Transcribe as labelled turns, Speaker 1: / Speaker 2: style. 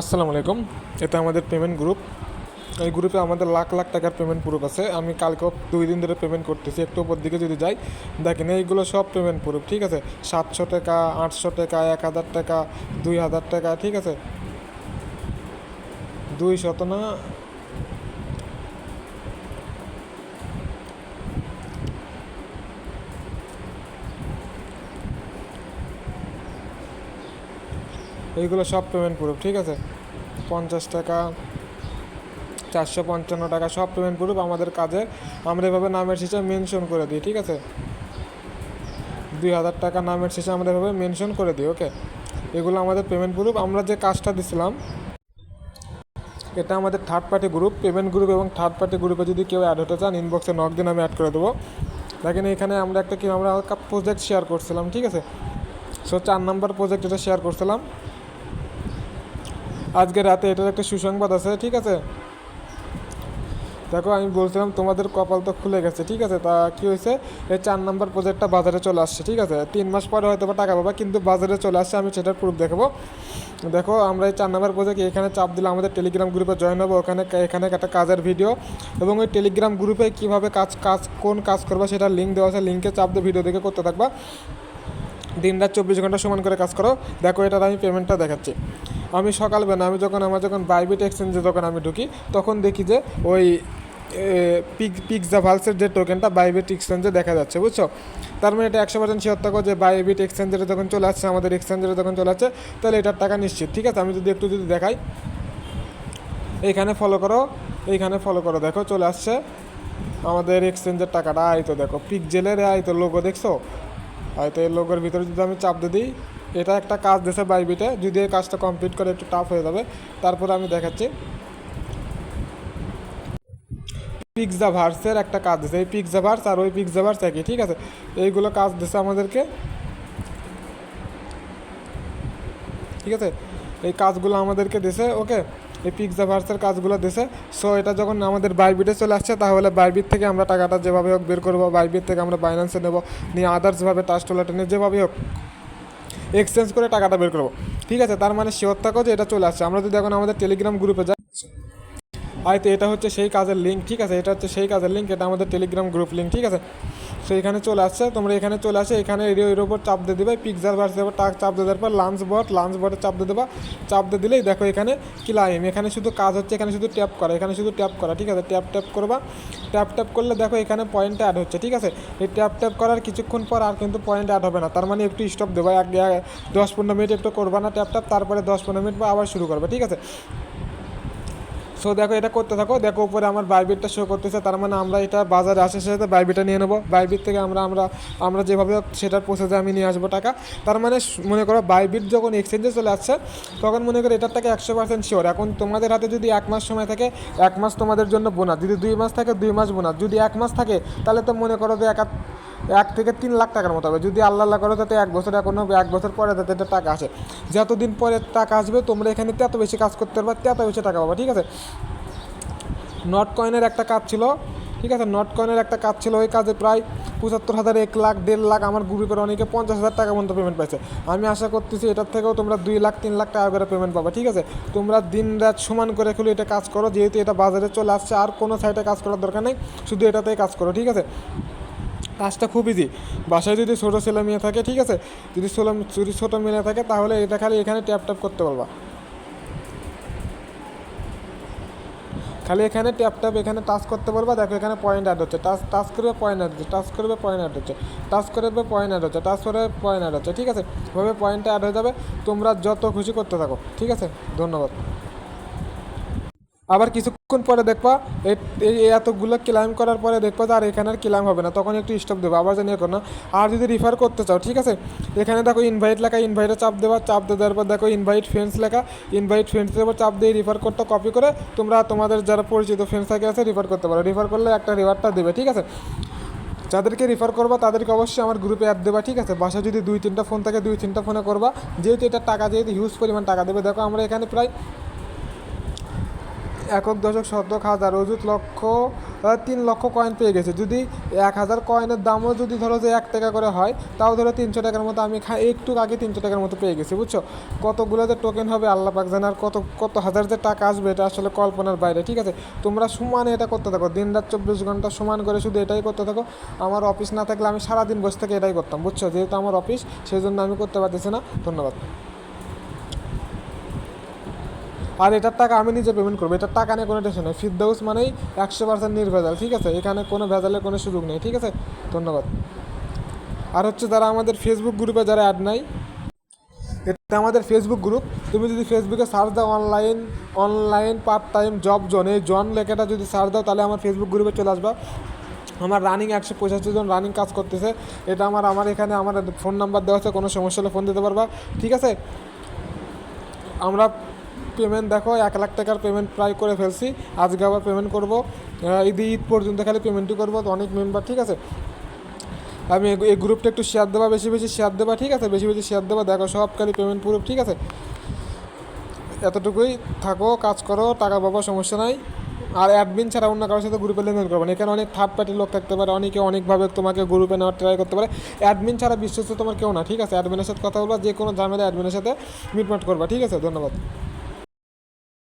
Speaker 1: আসসালামু আলাইকুম। এটা আমাদের পেমেন্ট গ্রুপ এই গ্রুপে আমাদের লাখ লাখ টাকার পেমেন্ট প্রুফ আছে। আমি কালকেও দুই দিন ধরে পেমেন্ট করতেছি। একটু উপর দিকে যদি যাই, দেখেন এইগুলো সব পেমেন্ট প্রুফ ঠিক আছে? সাতশো টাকা, আটশো টাকা, এক হাজার টাকা, দুই হাজার টাকা, ঠিক আছে? দুই শত না এইগুলো সব পেমেন্ট প্রুফ ঠিক আছে? পঞ্চাশ টাকা, চারশো পঞ্চান্ন টাকা সব পেমেন্ট প্রুফ আমাদের কাজে আমরা এভাবে নামের শেষে মেনশন করে দিই, ঠিক আছে? দুই হাজার টাকা নামের শেষে আমরা এভাবে মেনশন করে দিই ওকে এগুলো আমাদের পেমেন্ট প্রুফ আমরা যে কাজটা দিছিলাম, এটা আমাদের third party group payment group এবং থার্ড পার্টি গ্রুপে যদি কেউ অ্যাড হতে চান ইনবক্সে নক দিন আমি অ্যাড করে দেবো। দেখেন এখানে আমরা একটা কি, আমরা প্রজেক্ট শেয়ার করছিলাম, ঠিক আছে? সো চার নাম্বার প্রজেক্ট এটা শেয়ার করছিলাম আজকে রাতে এটার একটা সুসংবাদ আছে, ঠিক আছে? দেখো, আমি বলছিলাম তোমাদের কপাল তো খুলে গেছে, ঠিক আছে? তা কি হয়েছে? এই চার নম্বর প্রজেক্টটা বাজারে চলে আসছে, ঠিক আছে? তিন মাস পরে হয়তো বা টাকা পাবা, কিন্তু বাজারে চলে আসছে, আমি সেটার প্রুফ দেখাবো। দেখো, আমরা এই চার নাম্বার প্রজেক্ট এখানে চাপ দিলে আমাদের টেলিগ্রাম গ্রুপে জয়েন হব, ওখানে এখানে একটা কাজের ভিডিও এবং ওই টেলিগ্রাম গ্রুপে কীভাবে কাজ কাজ, কোন কাজ করবা সেটার লিঙ্ক দেওয়া আছে লিঙ্কে চাপ দিয়ে ভিডিও দেখে করতে থাকবা। দিন রাত চব্বিশ ঘণ্টা সমান করে কাজ করো। দেখো, এটার আমি পেমেন্টটা দেখাচ্ছি। আমি সকালবেলা, আমি যখন আমার যখন বাইবিট এক্সচেঞ্জে যখন আমি ঢুকি, তখন দেখি যে ওই পিক পিকজা ভালসের যে টোকেনটা বাইবিট এক্সচেঞ্জে দেখা যাচ্ছে, বুঝছ? তার মানে এটা একশো পার্সেন্ট শিওর থাকো যে বাইবিট এক্সচেঞ্জের যখন চলে আসছে, আমাদের এক্সচেঞ্জের যখন চলে আসছে, তাহলে এটার টাকা নিশ্চিত, ঠিক আছে? আমি যদি একটু যদি দেখাই, এইখানে ফলো করো, এইখানে ফলো করো, দেখো চলে আসছে আমাদের এক্সচেঞ্জের টাকাটা আয় তো দেখো পিক জেলের আয় তো লোগো দেখছ? হয়তো এই লোগোর ভিতরে যদি আমি চাপ দিয়ে দিই এটা একটা কাজ দিয়েছে বাইবিটে, যদি এই কাজটা কমপ্লিট করে একটু টাফ হয়ে যাবে। তারপরে আমি দেখাচ্ছি। পিকজা ভার্সের একটা কাজ দিয়েছে এই পিকজা ভার্স আর ওই পিকজা ভার্স একই, ঠিক আছে? এইগুলো কাজ দিয়েছে আমাদেরকে। ঠিক আছে? এই কাজগুলো আমাদেরকে দিছে, ওকে? এই পিকজা ভার্সের কাজগুলো দিছে। সো এটা যখন আমাদের বাইবিটে চলে আসছে, তাহলে বাইবিট থেকে আমরা টাকাটা যেভাবে হোক বের করব, বাইবিট থেকে আমরা বাইন্যান্সে নেব, নিয়ে আদার্সভাবে টাস্ট ওয়ালেটে নিয়ে যেভাবে হোক। এক্সচেঞ্জ করে টাকাটা বের করব। ঠিক আছে? তার মানে শিওর থাকো যে এটা চলে আসছে। আমরা যদি এখন আমাদের টেলিগ্রাম গ্রুপে যাই আয়তো এটা হচ্ছে সেই কাজের লিঙ্ক ঠিক আছে? এটা হচ্ছে সেই কাজের লিঙ্ক এটা আমাদের টেলিগ্রাম গ্রুপ লিঙ্ক ঠিক আছে? সো এখানে চলে আসছে, তোমরা এখানে চলে আসে, এখানে এর ওপর চাপ দিয়ে দেবে পিকজার ভার্স দেবে টাক চাপ দিয়ে দেওয়ার পর লাঞ্চ বট লাঞ্চ বটে চাপ দিয়ে দেবা, চাপ দিয়ে দিলেই দেখো এখানে ক্লাইম এখানে শুধু কাজ হচ্ছে, এখানে শুধু ট্যাপ করা, এখানে শুধু ট্যাপ করা, ঠিক আছে? ট্যাপ ট্যাপ করবা ট্যাপ ট্যাপ করলে দেখো এখানে পয়েন্ট অ্যাড হচ্ছে, ঠিক আছে? এই ট্যাপ ট্যাপ করার কিছুক্ষণ পর আর কিন্তু পয়েন্ট অ্যাড হবে না, তার মানে একটু স্টপ দেবা, এক- দশ, পনেরো মিনিট একটু করবা না ট্যাপ ট্যাপ তারপরে দশ, পনেরো মিনিট বা আবার শুরু করবে, ঠিক আছে? সো দেখো, এটা করতে থাকো। দেখো, উপরে আমার বাইবিটটা শো করতেছে। তার মানে আমরা এটা বাজারে আসার সাথে বাইবিটটা নিয়ে নেব। বাইবিট থেকে আমরা আমরা আমরা যেভাবে সেটার প্রসেসে আমি নিয়ে আসব টাকা। তার মানে মনে করো বাইবিট যখন এক্সচেঞ্জে চলে আসছে, তখন মনে করো এটার টাকা একশো পার্সেন্ট শিওর এখন তোমাদের হাতে যদি এক মাস সময় থাকে, এক মাস তোমাদের জন্য বোনাস যদি দুই মাস থাকে, দুই মাস বোনাস যদি এক মাস থাকে, তাহলে তো মনে করো যে এক এক থেকে তিন লাখ টাকার মতো হবে। যদি আল্লাহ আল্লাহ করো যাতে এক বছর এখনও এক বছর পরে এটা টাকা আসে। যতদিন পরে টাকা আসবে, তোমরা এখানে তত বেশি কাজ করতে পারবে তত বেশি টাকা পাবে, ঠিক আছে? নট কয়েনের একটা কাজ ছিল, ঠিক আছে? নট কয়েনের একটা কাজ ছিল ওই কাজে প্রায় পঁচাত্তর হাজার, এক লাখ, দেড় লাখ, আমার গ্রুপের অনেকে পঞ্চাশ হাজার টাকা পর্যন্ত পেমেন্ট পাইছে। আমি আশা করতেছি এটার থেকেও তোমরা দুই লাখ, তিন লাখ টাকা করে পেমেন্ট পাবে, ঠিক আছে? তোমরা দিন রাত সমান করে খুলে এটা কাজ করো, যেহেতু এটা বাজারে চলে আসছে, আর কোনো সাইটে কাজ করার দরকার নেই, শুধু এটাতেই কাজ করো, ঠিক আছে? কাজটা খুব ইজি বাসায় যদি ছোটো ছেলে মেয়ে থাকে, ঠিক আছে? যদি ছোটো যদি ছোটো মেয়ে থাকে, তাহলে এটা খালি এখানে ট্যাপ ট্যাপ করতে পারবা খালি এখানে ট্যাপ ট্যাপ এখানে টাচ করতে পারবা দেখো, এখানে পয়েন্ট অ্যাড হচ্ছে। টাচ টাচ করবে পয়েন্ট অ্যাড হচ্ছে। টাচ করবে পয়েন্ট অ্যাড হচ্ছে। টাচ করবে পয়েন্ট অ্যাড হচ্ছে। টাচ করে পয়েন্ট অ্যাড হচ্ছে। ঠিক আছে? এভাবে পয়েন্টটা অ্যাড হয়ে যাবে। তোমরা যত খুশি করতে থাকো। ঠিক আছে? ধন্যবাদ। আবার কিছুক্ষণ পরে দেখবা এতগুলো ক্লাইম করার পরে দেখবা যে আর এখানে আর ক্লাইম হবে না, তখন একটু স্টপ দেবো, আবার জানিয়ে করো না। আর যদি রিফার করতে চাও, ঠিক আছে? এখানে দেখো ইনভাইট লেখা ইনভাইটে চাপ দেবা, চাপ দেওয়ার পর দেখো ইনভাইট ফ্রেন্ডস লেখা ইনভাইট ফ্রেন্ডসের উপর চাপ দিয়ে রিফার করতে কপি করে তোমরা তোমাদের যারা পরিচিত ফ্রেন্ডস থাকে আছে রিফার করতে পারো। রিফার করলে একটা রিওয়ার্ডটা দেবে, ঠিক আছে? যাদেরকে রিফার করবা, তাদেরকে অবশ্যই আমার গ্রুপে অ্যাড দেবা, ঠিক আছে? বাসায় যদি দুই তিনটা ফোন থাকে দুই তিনটা ফোনে করবা, যেহেতু এটা টাকা, যেহেতু হিউজ পরিমাণ টাকা দেবে, দেখো আমরা এখানে প্রায় একক দশক শতক হাজার অযুত লক্ষ তিন লক্ষ কয়েন পেয়ে গেছে। যদি এক হাজার কয়েনের দামও যদি ধরো যে এক টাকা করে হয়, তাও ধরো তিনশো টাকার মতো আমি একটু আগে তিনশো টাকার মতো পেয়ে গেছি, বুঝছ? কতগুলো যে টোকেন হবে, আল্লাহ পাক জানে, আর কত কত হাজার যে টাকা আসবে, এটা আসলে কল্পনার বাইরে, ঠিক আছে? তোমরা সমানে এটা করতে থাকো দিন রাত চব্বিশ ঘণ্টা সমান করে শুধু এটাই করতে থাকো। আমার অফিস না থাকলে আমি সারাদিন বসে থেকে এটাই করতাম, বুঝছ? যেহেতু আমার অফিস সেই জন্য আমি করতে পারতেছি না। ধন্যবাদ। আর এটার টাকা আমি নিজে পেমেন্ট করব। এটার টাকা নিয়ে কোনো টেনশন নেই। ফিরদাউস মানেই একশো পার্সেন্ট নির্ভেজাল, ঠিক আছে? এখানে কোনো ভেজালের কোনো সুযোগ নেই, ঠিক আছে? ধন্যবাদ। আর হচ্ছে যারা আমাদের ফেসবুক গ্রুপে যারা অ্যাড নাই, এটা আমাদের ফেসবুক গ্রুপ তুমি যদি ফেসবুকে সার্চ দাও online online part time job zone এই জন লেখাটা যদি সার্চ দাও, তাহলে আমার ফেসবুক গ্রুপে চলে আসবা। আমার রানিং একশো পঁচাশি জন রানিং কাজ করতেছে। এটা আমার আমার এখানে আমার ফোন নাম্বার দেওয়া আছে, কোনো সমস্যা হলে ফোন দিতে পারবা, ঠিক আছে? আমরা পেমেন্ট দেখো, এক লাখ টাকার পেমেন্ট প্রায় করে ফেলছি। আজকে আবার পেমেন্ট করব। ঈদ ঈদ পর্যন্ত খালি পেমেন্টই করব, তো অনেক মেম্বার ঠিক আছে? আমি এই- গ্রুপটা একটু শেয়ার দেবা, বেশি বেশি শেয়ার দেবা, ঠিক আছে? বেশি বেশি শেয়ার দেবা, দেখো, সব খালি পেমেন্ট পুরো ঠিক আছে? এতটুকুই। থাকো, কাজ করো, টাকা পাবো, সমস্যা নাই। আর অ্যাডমিন ছাড়া অন্য কারোর সাথে গ্রুপে লেনদেন করবে না। এখানে অনেক থার্ড পার্টির লোক থাকতে পারে, অনেকে অনেকভাবে তোমাকে গ্রুপে নেওয়ার ট্রাই করতে পারে। অ্যাডমিন ছাড়া বিশ্বস্ত তোমার কেউ না, ঠিক আছে? অ্যাডমিনের সাথে কথা বলবা, যে কোনো ঝামেলা অ্যাডমিনের সাথে মিটমাট করবা, ঠিক আছে? ধন্যবাদ।